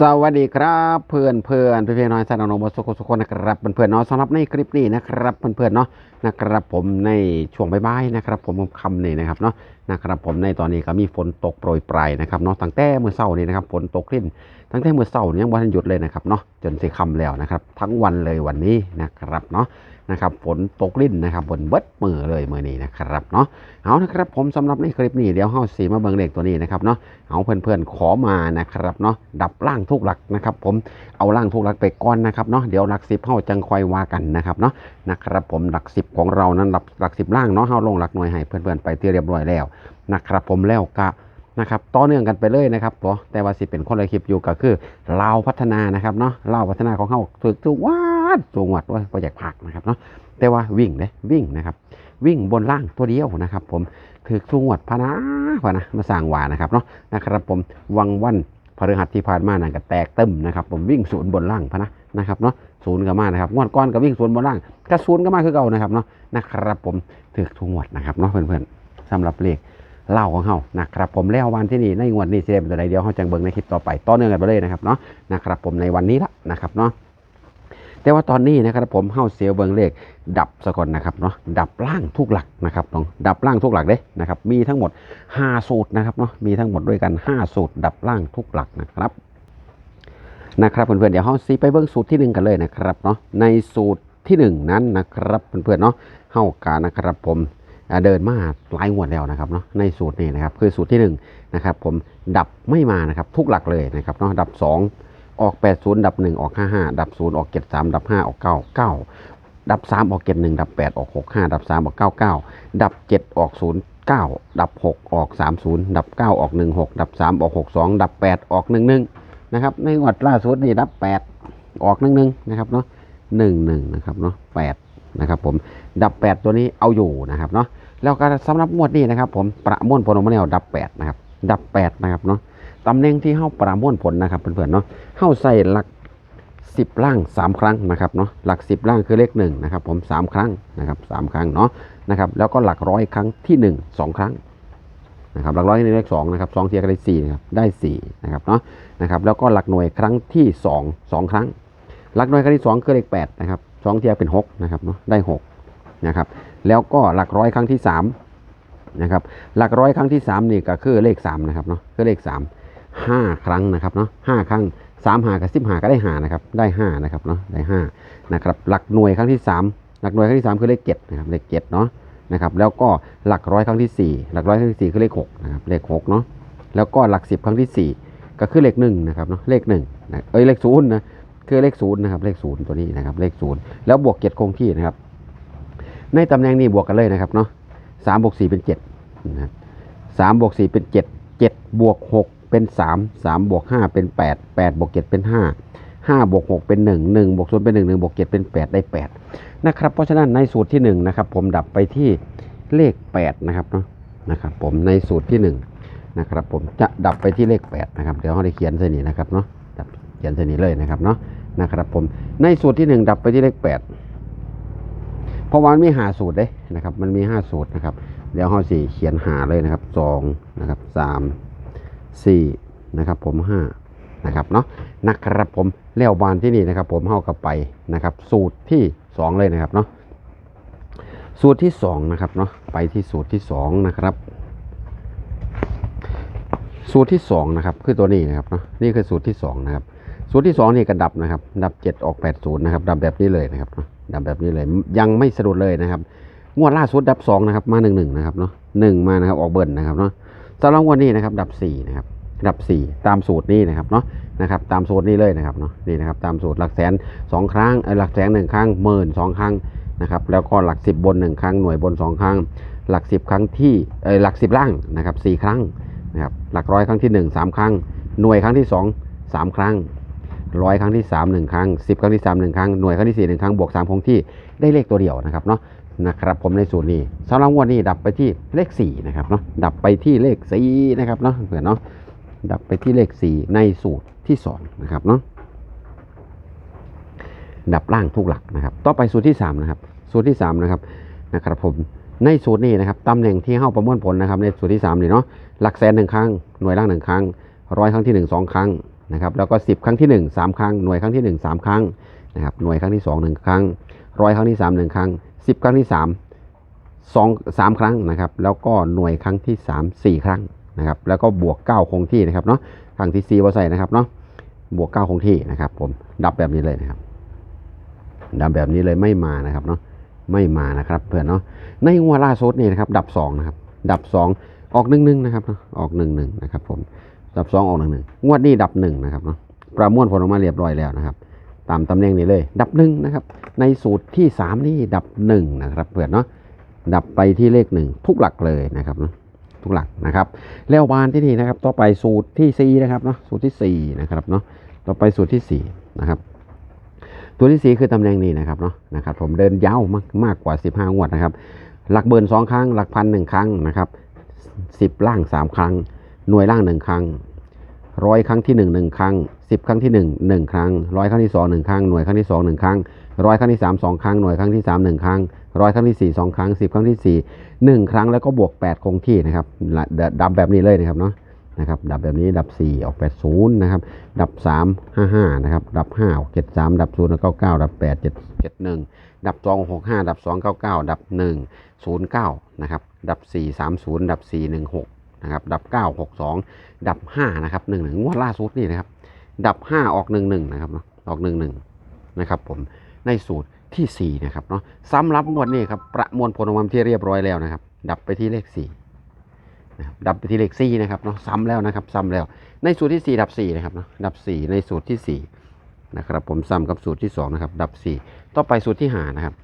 สวัสดีครับเพื่อนเพื่อนเพื่อนน้อยท่านน้องๆสุขสุขคนนะครับเพื่อนเพื่อนๆเนาะสำหรับในคลิปนี้นะครับเพื่อนเพื่อนเนาะนะครับผมในช่วงบ่ายๆนะครับผมคำนี่นะครับเนาะนะครับผมในตอนนี้ก็มีฝนตกโปรยปลายนะครับเนาะตั้งแต่เมื่อเช้านี้นะครับฝนตกขึ้นตั้งแต่เมื่อเช้านี้ยังวันหยุดเลยนะครับเนาะจนสิคำแล้วนะครับทั้งวันเลยวันนี้นะครับเนาะ นะครับฝนตกลิ่นนะครับบนเบิดมือเลยมือนี้นะครับเนาะเอานะครับผมสำหรับในคลิปนี้เดี๋ยวเฮาสีมาเบิ่งเลขตัวนี้นะครับเนาะเอาเพื่อนๆขอมานะครับเนาะดับล่างทุกหลักนะครับ ผมเอาล่างทุกหลักไปก่อนนะครับเนาะเดี๋ยวหลักสิบเฮาจังคอยว่ากันนะครับเนาะนะครับผมหลักสิบของเรานั้นหลักหลักสิบล่างเนาะเฮาลงหลักหน่วยให้เพื่อนๆไปที่เรียบร้อยแล้วนะครับผมแล้วก็นะครับต่อเนื่องกันไปเลยนะครับตัวแต่ว่าสิเป็นคนละคลิปอยู่ก็คือลาวพัฒนานะครับเนาะลาวพัฒนาของเฮาถึกทุกวั ดสูงวัดว่าก็อยากพักนะครับเนาะแต่ว่าวิ่งเลยวิ่งนะครับ วิ่งบนล่างตัวเดียวนะครับ ผมถือสูงวดพนะพนะมาสร้างวานะครับเนาะนะครับ ผมวังวันพฤหัสที่ผ่านมานั่นก็แตกตึมนะครับ ผมวิ่งศูนย์บนล่างพนะนะครับเนาะศูนย์ก็มานะครับงวดก้อนก็วิ่งศูนย์บนล่างก็ศูนย์ก็มาคือเก่านะครับเนาะนะครับ ผมถือทุกงวดนะครับเนาะเพื่อนๆสำหรับเลขเล่าของเฮานะครับผมแล้ววันที่นี่ในงวดนี้สิได้เป็นตัวใดเดียวเฮาจังเบิ่งในคลิปต่อไปต่อเนื่องกันไปเลยนะครับเนาะนะครับผมในวันนี้ละนะครับเนาะ แต่ว่าตอนนี้นะครับผมเฮาเสียวเบิงเลขดับสะก่อนนะครับเนาะดับล่างทุกหลักนะครับน้องดับล่างทุกหลักเด้นะครับมีทั้งหมด 5 สูตรนะครับเนาะมีทั้งหมดด้วยกัน 5 สูตร ดับล่างทุกหลักนะครับนะครับเพื่อนๆเดี๋ยวเฮาซีไปเบิ่งสูตรที่หนึ่งกันเลยนะครับเนาะในสูตรที่หนึ่งนั้นนะครับเพื่อนๆเนาะเฮากานะครับผมเดินมาหลายงวดแล้วนะครับเนาะในสูตรนี้นะครับคือสูตรที่หนึ่งนะครับผมดับไม่มานะครับทุกหลักเลยนะครับเนาะดับ 2 ออก 80 ดับ 1 ออก 55 ดับ 0 ออก 73 ดับ 5 ออก 9 9 ดับ 3 ออก 71 ดับ 8 ออก 65 ดับ 3 ออก 99 ดับ 7 ออก 0 9 ดับ 6 ออก 30 ดับ 9 ออก 16 ดับ 3 ออก 62 ดับ 8 ออก 11 นะครับ ในงวดล่าสุดนี่ดับ 8 ออก 11 นะครับเนาะ11 นะครับเนาะ8นะครับผม ดับ 8 ตัวนี้เอาอยู่นะครับเนาะ แล้วก็สำหรับงวดนี้นะครับผมประมวลผลออกมาแล้วดับ 8 นะครับ ดับ 8 นะครับเนาะ ตำแหน่งที่เข้าประมวลผลนะครับเพื่อนๆเนาะเข้าใส่หลัก10ล่าง3ครั้งนะครับเนาะหลัก10ล่างคือเลข1นะครับผม3ครั้งนะครับ3ครั้งเนาะนะครับแล้วก็หลักร้อยครั้งที่1 2ครั้งนะครับหลักร้อยในเลข2นะครับ2เทียก็ได้4นะครับได้4นะครับเนาะนะครับแล้วก็หลักหน่วยครั้งที่2 2ครั้ง หลักหน่วยครั้งที่2คือเลข8นะครับ2เทียเป็น6นะครับเนาะได้6นะครับแล้วก็หลักร้อยครั้งที่3นะครับหลักร้อยครั้งที่3นี่ก็คือเลข3นะครับเนาะคือเลข 3 5ครั้งนะครับเนาะ5ครั้งสามหากับสิบหาก็ได้หานะครับ ได้ห้านะครับเนาะได้ห้านะครับ หลักหน่วยครั้งที่สามหลักหน่วยครั้งที่สามคือเลขเจ็ดนะครับเลขเจ็ดเนาะนะครับ แล้วก็หลักร้อยครั้งที่สี่หลักร้อยครั้งที่สี่คือเลขหกนะครับเลขหกเนาะแล้วก็หลักสิบครั้งที่สี่ก็คือเลขหนึ่งนะครับเนาะเลขหนึ่งนะเอ้ยเลขศูนย์นะคือเลขศูนย์นะครับเลขศูนย์ตัวนี้นะครับเลขศูนย์แล้วบวกเจ็ดคงที่นะครับ ในตำแหน่งนี้บวกกันเลยนะครับเนาะสามบวกสี่เป็นเจ็ดนะครับสามบวกสี่เป็นเจ็ด เจ็ดบวกหกเป็นสามสามบวกห้าเป็นแปดแปดบวกเจ็ดเป็นห้าห้าบวกหกเป็นหนึ่งหนึ่งบวกศูนเป็นหนึ่งหนึ่งบวกเจ็ดเป็นแปดได้แปดนะครับเพราะฉะนั้นในสูตรที่หนึ่งนะครับผมดับไปที่เลขแปดนะครับเนาะนะครับผมในสูตรที่หนึ่งนะครับผมจะดับไปที่เลขแปดนะครับ เดี๋ยวเราได้เขียนเส้นนี้นะครับเนาะเขียนเส้นนี้เลยนะครับเนาะนะครับผมในสูตรที่หนึ่งดับไปที่เลขแปด เพราะว่ามันมีหาสูตรเด้นะครับ มันมีห้าสูตรนะครับ เดี๋ยวเราสี่เขียนหาเลยนะครับสองนะครับสามสี่นะครับผมห้านะครับเนาะนะครับผมเลี้ยวบานที่นี่นะครับ ผมเข้ากับไปนะครับ สูตรที่สองเลยนะครับเนาะสูตรที่สองนะครับเนาะไปที่สูตรที่สองนะครับ สูตรที่สองนะครับคือตัวนี้นะครับเนาะนี่คือสูตรที่สองนะครับ สูตรที่สองนี่กระดับนะครับ ดับเจ็ดออกแปดศูนย์นะครับ ดับแบบนี้เลยนะครับ ดับแบบนี้เลย ยังไม่สะดุดเลยนะครับ งวดล่าสุดดับสองนะครับ มาหนึ่งหนึ่งนะครับเนาะหนึ่งมานะครับ ออกเบิร์นนะครับเนาะสำหรับวันนี้นะครับ ดับ 4 นะครับ ดับ 4 ตามสูตรนี้นะครับเนาะ นะครับ ตามสูตรนี้เลยนะครับเนาะ นี่นะครับ ตามสูตรหลักแสนสองครั้งหลักแสนหนึ่งครั้งหมื่นสองครั้งนะครับ แล้วก็หลักสิบบนหนึ่งครั้ง หน่วยบนสองครั้ง หลักสิบครั้งที่เอ้ยหลักสิบล่างนะครับสี่ครั้งนะครับ หลักร้อยครั้งที่หนึ่งสามครั้ง หน่วยครั้งที่สองสามครั้ง ร้อยครั้งที่สามหนึ่งครั้งสิบครั้งที่สามหนึ่งครั้ง หน่วยครั้งที่สี่หนึ่งครั้ง บวกสามคงที่ ได้เลขตัวเดียวนะครับเนาะ นะครับผมในสูตรนี้สำหรับงวันนี้ดับไปที่เลข4นะครับเนาะ ดับไปที่เลข4นะครับเนาะเพื่อนเนาะ ดับไปที่เลข 4 ในสูตรที่2นะครับเนาะ ดับล่างทุกหลักนะครับ ต่อไปสูตรที่3นะครับ สูตรที่3นะครับ นะครับผมในสูตรนี้นะครับตำแหน่งที่เข้าประมวลผลนะครับในสูตรที่3นี่เนาะ หลักแสนหนึ่งครั้ง หน่วยล่างหนึ่งครั้ง ร้อยครั้งที่หนึ่งสองครั้ง นะครับแล้วก็ 10 ครั้งที่ 1 3 ครั้ง หน่วยครั้งที่ 1 3 ครั้งนะครับหน่วยครั้งที่ 2 1 ครั้งร้อยครั้งที่ 3 1 ครั้ง 10 ครั้งที่ 3 2 3 ครั้งนะครับแล้วก็หน่วยครั้งที่ 3 4 ครั้งนะครับแล้วก็บวก 9 คงที่นะครับเนาะครั้งที่4ว่าใส่นะครับเนาะบวก 9 คงที่นะครับผมดับแบบนี้เลยนะครับดับแบบนี้เลยไม่มานะครับเนาะไม่มานะครับเพื่อนเนาะในงวดล่าสุดนี่นะครับดับ2นะครับดับ 2 ออก1นึนะครับออก1นึนะครับผม ดับสองออกหนึ่งหนึ่งงวดนี้ดับหนึ่งนะครับเนาะประมวลผลออกมาเรียบร้อยแล้วนะครับ ตามตำแหน่งนี้เลย ดับหนึ่งนะครับ ในสูตรที่สามนี่ดับหนึ่งนะครับเพื่อนเนาะดับไปที่เลขหนึ่งทุกหลักเลยนะครับเนาะทุกหลักนะครับ แล้วบานที่นี่นะครับ ต่อไปสูตรที่สี่นะครับเนาะสูตรที่สี่นะครับเนาะต่อไปสูตรที่สี่นะครับตัวที่สี่คือตำแหน่งนี้นะครับเนาะนะครับผมเดินยาวมากมากกว่า 15 งวดนะครับ หลักเบิร์นสองครั้ง หลักพันหนึ่งครั้งนะครับสิบล่างสามครั้ง หน่วยล่างหนึ่งครั้ง ร้อยครั้งที่หนึ่งหนึ่งครั้งสิบครั้งที่หนึ่งหนึ่งครั้งร้อยครั้งที่สองหนึ่งครั้ง หน่วยครั้งที่สองหนึ่งครั้งร้อยครั้งที่สามสองครั้ง หน่วยครั้งที่สามหนึ่งครั้งร้อยครั้งที่สี่สองครั้งสิบครั้งที่สี่หนึ่งครั้งแล้วก็บวกแปดคงที่นะครับ ดับแบบนี้เลยนะครับเนาะนะครับดับแบบนี้ดับสี่ออกแปดศูนย์นะครับดับสามห้าห้านะครับดับห้าออกเจ็ดสามดับศูนย์เก้าเก้าดับแปดเจ็ดเจ็ดหนึ่งดับสองหกห้าดับสองเก้าเก้าดับหนึ่งศูนย์เก้านะครับดับสี่สามศูนย์ดับสี่หนึ่งหก นะครับ ดับ 9 6 2 ดับ 5 นะครับ 1 1งวดล่าสุดนี่นะครับ ดับ 5 ออก 1 1 นะครับเนาะ ออก 1 1 นะครับผม ในสูตรที่ 4 นะครับเนาะสำหรับงวดนี้ครับ ประมวลผลออกมาที่เรียบร้อยแล้วนะครับ ดับไปที่เลข 4 นะครับ ดับไปที่เลข 4 นะครับเนาะ ซ้ำแล้วนะครับ ซ้ำแล้ว ในสูตรที่ 4 ดับ 4 นะครับเนาะ ดับ 4 ในสูตรที่ 4 นะครับ ผมซ้ำกับสูตรที่ 2 นะครับ ดับ 4 ต่อไปสูตรที่ 5 นะครับ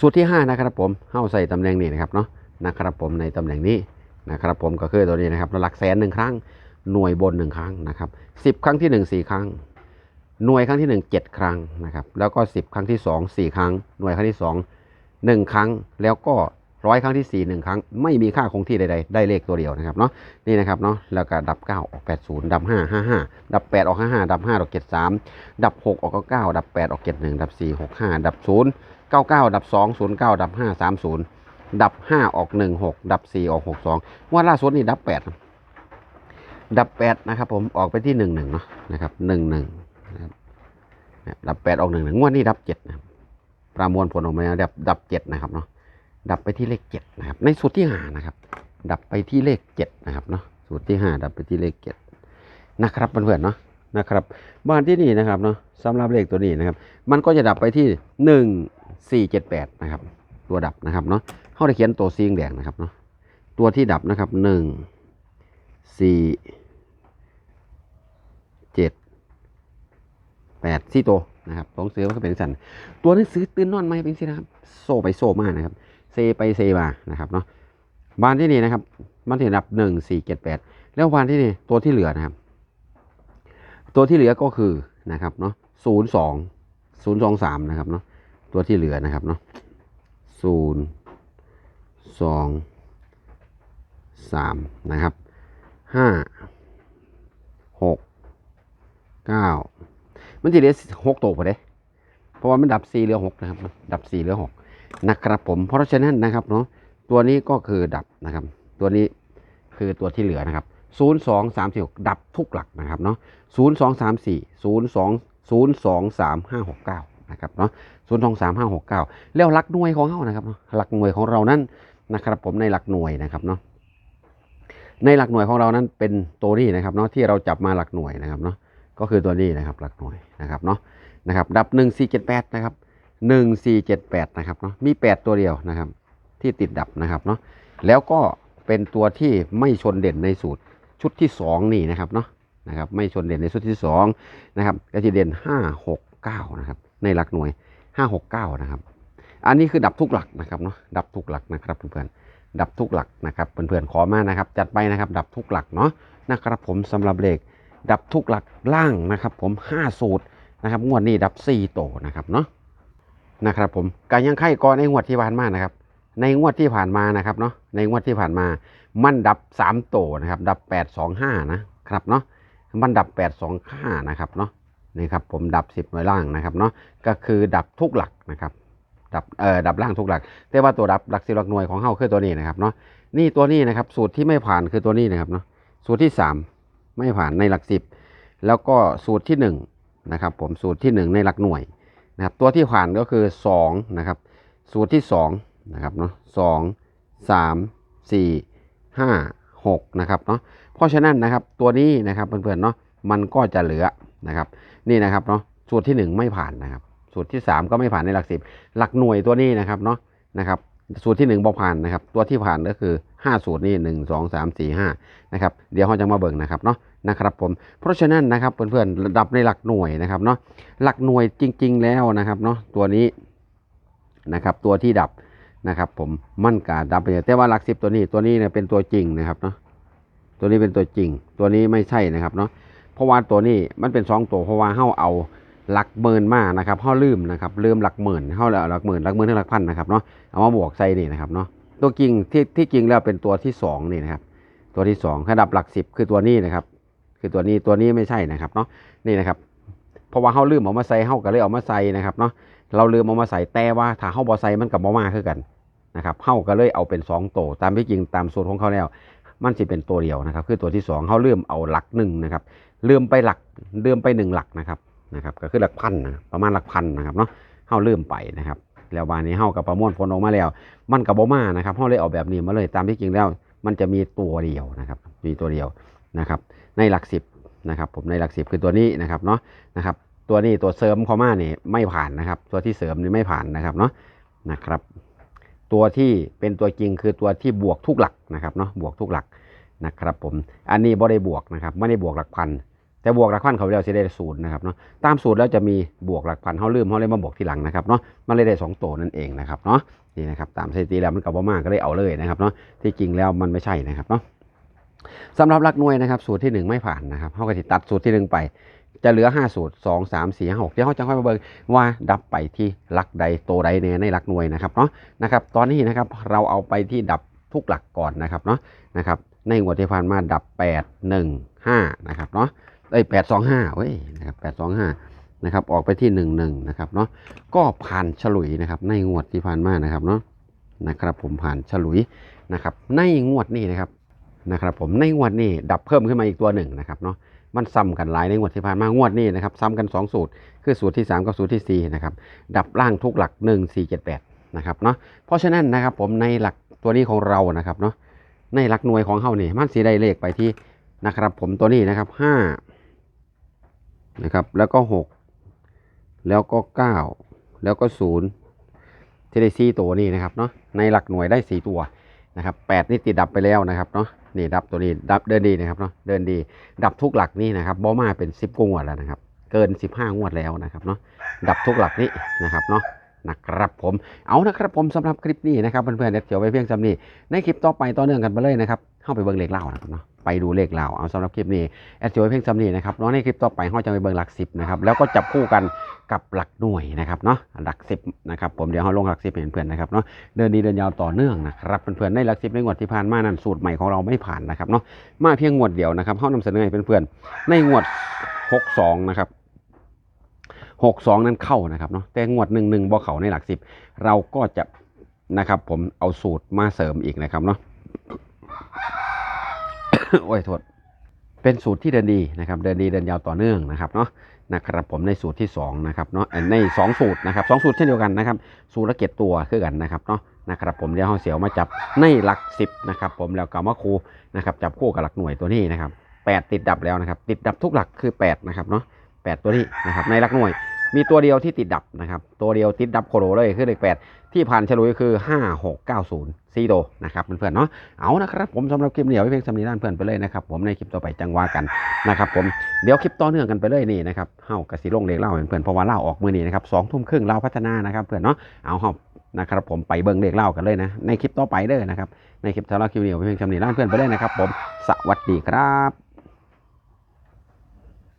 สูตรที่ 5 นะครับผม เข้าใส่ตำแหน่งนี้นะครับเนาะ นะครับผมในตำแหน่งนี้ นะครับผมก็คือตัวนี้นะครับหลักแสนหนึ่งครั้ง หน่วยบนหนึ่งครั้งนะครับสิบครั้งที่หนึ่งสี่ครั้ง หน่วยครั้งที่หนึ่งเจ็ดครั้งนะครับแล้วก็สิบครั้งที่สองสี่ครั้ง หน่วยครั้งที่สองหนึ่งครั้ง แล้วก็ร้อยครั้งที่สี่หนึ่งครั้ง ไม่มีค่าคงที่ใดๆ ได้เลขตัวเดียวนะครับเนาะนี่นะครับเนาะแล้วก็ดับเก้าออกแปดศูนย์ดับห้าห้าห้าดับแปดออกห้าห้าดับห้าออกเจ็ดสามดับหกออกเก้าเก้าดับแปดออกเจ็ดหนึ่งดับสี่หกห้าดับศูนย์เก้าเก้าดับสองศูนย์เก้าดับห้าสามศูนย์ ดับห้าออกหนึ่งหกดับสี่ออกหกสองว่าล่าสุดนี่ดับแปดดับแปดนะครับ ผมออกไปที่หนึ่งหนึ่งเนาะนะครับหนึ่งหนึ่งดับแปดออกหนึ่งหนึ่งงวดนี้ดับเจ็ดนะประมวลผลออกมาดับดับเจ็ดนะครับเนาะดับไปที่เลขเจ็ดนะครับ ในสูตรที่ห้านะครับ ดับไปที่เลขเจ็ดนะครับเนาะสูตรที่ห้าดับไปที่เลขเจ็ดนะครับเพื่อนๆเนาะนะครับบ้านที่นี่นะครับเนาะสำหรับเลขตัวนี้นะครับ มันก็จะดับไปที่หนึ่งสี่เจ็ดแปดนะครับ ตัวดับนะครับเนาะเขาได้เขียนตัวซีงแดงนะครับเนาะตัวที่ดับนะครับหนึ่งสี่เจ็ดแปดสี่ตัวนะครับสองเสือมันก็เป็นสันตัวหนังสือตื่นนอนไหมเป็นสินะครับ โซ่ไปโซ่มานะครับ เซไปเซมานะครับเนาะบ้านที่นี่นะครับมันที่ดับหนึ่งสี่เจ็ดแปดแล้วบ้านที่นี่ตัวที่เหลือนะครับ ตัวที่เหลือก็คือนะครับเนาะศูนย์สองศูนย์สองสามนะครับเนาะตัวที่เหลือนะครับเนาะ ศูนย์สองสามนะครับห้าหกเก้ามันจะเหลือหกตัวพอดีเพราะว่ามันดับสี่เหลือหกนะครับ ดับสี่เหลือหกนะครับผม เพราะฉะนั้นนะครับเนาะตัวนี้ก็คือดับนะครับ ตัวนี้คือตัวที่เหลือนะครับศูนย์สองสามสี่หกดับทุกหลักนะครับเนาะศูนย์สองสามสี่ศูนย์สองศูนย์สองสามห้าหกเก้านะครับเนาะ ศูนย์สองสามห้าหกเก้าแล้วหลักหน่วยของเขานะครับ หลักหน่วยของเรานั้นนะครับ ผมในหลักหน่วยนะครับเนาะในหลักหน่วยของเรานั้นเป็นตัวนี้นะครับเนาะที่เราจับมาหลักหน่วยนะครับเนาะก็คือตัวนี้นะครับหลักหน่วยนะครับเนาะนะครับดับหนึ่งสี่เจ็ดแปดนะครับหนึ่งสี่เจ็ดแปดนะครับเนาะมีแปดตัวเดียวนะครับ ที่ติดดับนะครับเนาะแล้วก็เป็นตัวที่ไม่ชนเด่นในสูตรชุดที่สองนี่นะครับเนาะนะครับไม่ชนเด่นในชุดที่สองนะครับก็จะเด่นห้าหกเก้านะครับในหลักหน่วย ห้าหกเก้านะครับ อันนี้คือดับทุกหลักนะครับเนาะดับทุกหลักนะครับเพื่อนๆดับทุกหลักนะครับเพื่อนๆขอมานะครับ จัดไปนะครับ ดับทุกหลักเนาะนะครับ ผมสำหรับเลขดับทุกหลักล่างนะครับ ผม5สูตรนะครับงวดนี้ดับ4โตนะครับเนาะนะครับ ผมการยังไข่ก่อนในงวดที่ผ่านมานะครับ ในงวดที่ผ่านมานะครับเนาะในงวดที่ผ่านมามันดับ3โตนะครับ ดับ8 2 5นะครับเนาะมันดับ8 2 5นะครับเนาะ นี่ครับผมดับ 10 หน่วยล่างนะครับเนาะก็คือดับทุกหลักนะครับดับเอ่อดับล่างทุกหลัก แต่ว่าตัวดับหลักสิบหลักหน่วยของเฮาคือตัวนี้นะครับเนาะนี่ตัวนี้นะครับสูตรที่ไม่ผ่านคือตัวนี้นะครับเนาะสูตรที่สามไม่ผ่านในหลักสิบแล้วก็สูตรที่หนึ่งนะครับผมสูตรที่หนึ่งในหลักหน่วยนะครับตัวที่ผ่านก็คือสองนะครับสูตรที่สองนะครับเนาะสองสามสี่ห้าหกนะครับเนาะเพราะฉะนั้นนะครับตัวนี้นะครับเพื่อนๆเนาะมันก็จะเหลือ นะครับ นี่นะครับเนาะสูตรที่หนึ่งไม่ผ่านนะครับ สูตรที่สามก็ไม่ผ่านในหลักสิบหลักหน่วยตัวนี้นะครับเนาะนะครับ สูตรที่หนึ่งบอผ่านนะครับ ตัวที่ผ่านก็คือห้าสูตรนี่หนึ่งสองสามสี่ห้านะครับเดี๋ยวเราจะมาเบิ่งนะครับเนาะนะครับผมเพราะฉะนั้นนะครับเพื่อนๆระดับในหลักหน่วยนะครับเนาะหลักหน่วยจริง ๆ แล้วนะครับเนาะตัวนี้นะครับตัวที่ดับนะครับ ผมมั่นกาดับไปเลยแต่ว่าหลักสิบตัวนี้ตัวนี้เนี่ยเป็นตัวจริงนะครับเนาะตัวนี้เป็นตัวจริง ตัวนี้ไม่ใช่นะครับเนาะ เพราะว่าตัวนี้มันเป็นสองตัวเพราะว่าเฮาเอาหลักหมื่นมานะครับเฮาลืมนะครับลืมหลักหมื่นเฮาเอาหลักหมื่นหลักหมื่นถึงหลักพันนะครับเนาะเอามาบวกใส่นี่นะครับเนาะตัวจริงที่ที่จริงแล้วเป็นตัวที่สองนี่นะครับตัวที่สองระดับหลักสิบคือตัวนี้นะครับ คือตัวนี้ตัวนี้ไม่ใช่นะครับเนาะนี่นะครับเพราะว่าเขาลืมเอามาใส่เขาก็เลยเอามาใส่นะครับเนาะเราลืมเอามาใส่แต่ว่าถ้าเขาบอใส่มันกับบอมาคือกันนะครับเขาก็เลยเอาเป็นสองตัวตามที่จริงตามสูตรของเขาแล้วมันสิเป็นตัวเดียวนะครับ คือตัวที่สองเขาลืมเอาหลักหนึ่งนะครับ ลืมไปหลักลืมไปหนึ่งหลักนะครับนะครับก็คือหลักพันนะประมาณหลักพันนะครับเนาะเขาลืมไปนะครับแล้วบานนี้เฮากับประมวลผลออกมาแล้ว มันกับบมานะครับเฮาเลยเอาแบบนี้มาเลยตามที่จริงแล้ว มันจะมีตัวเดียวนะครับมีตัวเดียวนะครับ ในหลักสิบนะครับ ผมในหลักสิบคือตัวนี้นะครับเนาะนะครับ ตัวนี้ตัวเสริมเข้ามานี่ไม่ผ่านนะครับ ตัวที่เสริมนี่ไม่ผ่านนะครับเนาะนะครับ ตัวที่เป็นตัวจริงคือตัวที่บวกทุกหลักนะครับเนาะบวกทุกหลักนะครับผมอันนี้บ่ได้บวกนะครับไม่ได้บวกหลักพัน แต่บวกหลักพันเขาเรียกสิได้ศูนย์นะครับเนาะตามสูตรแล้วจะมีบวกหลักพันเขาลืมเขาเลยมาบวกทีหลังนะครับเนาะมันเลยได้สองตัวนั่นเองนะครับเนาะนี่นะครับตามสถิติแล้วมันกับว่ามากก็เลยเอาเลยนะครับเนาะที่จริงแล้วมันไม่ใช่นะครับเนาะสำหรับหลักหน่วยนะครับ สูตรที่หนึ่งไม่ผ่านนะครับเขาก็จะตัดสูตรที่หนึ่งไป จะเหลือ 5 สูตร 2 3 4 5 6เดี๋ยวเขาจะค่อยมาเบิ่งว่าดับไปที่หลักใดโตวใดในในหลักหน่วยนะครับเนาะนะครับตอนนี้นะครับเราเอาไปที่ดับทุกหลักก่อนนะครับเนาะนะครับในงวดที่ผ่านมาดับ 8 1 5นะครับเนาะ เอ้ยแปดสองห้าเว้ยนะครับแปดสองห้านะครับออกไปที่หนึ่งหนึ่งนะครับเนาะก็ผ่านฉลุยนะครับในงวดที่ผ่านมานะครับเนาะนะครับผมผ่านฉลุยนะครับในงวดนี้นะครับนะครับผมในงวดนี้ดับเพิ่มขึ้นมาอีกตัวหนึ่งนะครับเนาะมันซ้ำกันหลายในงวดที่ผ่านมางวดนี้นะครับซ้ำกัน 2 สูตร คือสูตรที่ 3 กับสูตรที่ 4 นะครับ ดับล่างทุกหลัก 1 4 7 8 นะครับเนาะเพราะฉะนั้นนะครับผมในหลักตัวนี้ของเรานะครับเนาะในหลักหน่วยของเฮานี่มันสีได้เลขไปที่นะครับผมตัวนี้นะครับห้า นะครับ แล้วก็หกแล้วก็เก้าแล้วก็ศูนย์ที่ได้สี่ตัวนี่นะครับเนาะ ในหลักหน่วยได้สี่ตัวนะครับแปดนี่ติดดับไปแล้วนะครับเนาะ นี่ดับตัวนี้ดับเดินดีนะครับเนาะ เดินดี ดับทุกหลักนี่นะครับบอมาเป็นสิบกงวดแล้วนะครับ เกินสิบห้างวดแล้วนะครับเนาะ ดับทุกหลักนี่นะครับเนาะนะครับผม เอานะครับผมสำหรับคลิปนี้นะครับเพื่อนๆเดี๋ยวไว้เพียงสำนี้ในคลิปต่อไปต่อเนื่องกันไปเลยนะครับ เข้าไปเบิ่งเลขเล่านะครับเนาะไปดูเลขเล่าเอาสำหรับคลิปนี้แอดจอยเพ่งซ้ำนี่นะครับเนาะในคลิปต่อไปห้อยจะไปเบิ่งหลักสิบนะครับแล้วก็จับคู่กันกับหลักหน่วยนะครับเนาะหลักสิบนะครับผมเดี๋ยวเราลงหลักสิบเห็นเพื่อนนะครับเนาะเดินดีเดินยาวต่อเนื่องนะครับเพื่อนๆในหลักสิบในงวดที่ผ่านมานั้นสูตรใหม่ของเราไม่ผ่านนะครับเนาะมาเพียงงวดเดียวนะครับเขานำเสนอให้เพื่อนๆในงวดหกสองนะครับหกสองนั้นเข้านะครับเนาะแต่งวดหนึ่งหนึ่งบ่เขาในหลักสิบเราก็จะนะครับผมเอาสูตรมาเสริมอีกนะครับเนาะ โอ้ยโทษเป็นสูตรที่เดินดีนะครับ เดินดีเดินยาวต่อเนื่องนะครับเนาะนะครับผมในสูตรที่2นะครับเนาะเอ่อใน 2 สูตรนะครับสองสูตรเช่นเดียวกันนะครับ สูตรละเก็ดตัวคือกันนะครับเนาะนะครับผมเดี๋ยวเอาเสียวมาจับในหลัก 10นะครับผมแล้วก็มาคูนะครับจับคู่กับหลักหน่วยตัวนี้นะครับ8ติดดับแล้วนะครับ ติดดับทุกหลักคือ8นะครับเนาะ8ตัวนี้นะครับในหลักหน่วย มีตัวเดียวที่ติดดับนะครับ ตัวเดียวติดดับโคโรเลยคือเลข8ที่ผ่านฉลุยคือ5 6 9 0ซีโดนะครับเพื่อนๆเนาะเอานะครับผมสำหรับคลิปนี้เอาไว้เพียงสำนีด้านเพื่อนไปเลยนะครับผมในคลิปต่อไปจังว่ากันนะครับผมเดี๋ยวคลิปต่อเนื่องกันไปเลยนี่นะครับเฮากระสีลงเลขเล่าเพื่อนเพราะว่าเล่าออกมือนี้นะครับสองทุ่มครึ่งเล่าพัฒนานะครับเพื่อนเนาะเอาเฮานะครับผมไปเบิ่งเลขเล่ากันเลยนะในคลิปต่อไปเด้อนะครับในคลิปสำหรับคลิปเอาไว้เพียงสำนีด้านเพื่อนไปเลยนะครับผมสวัสดีครับ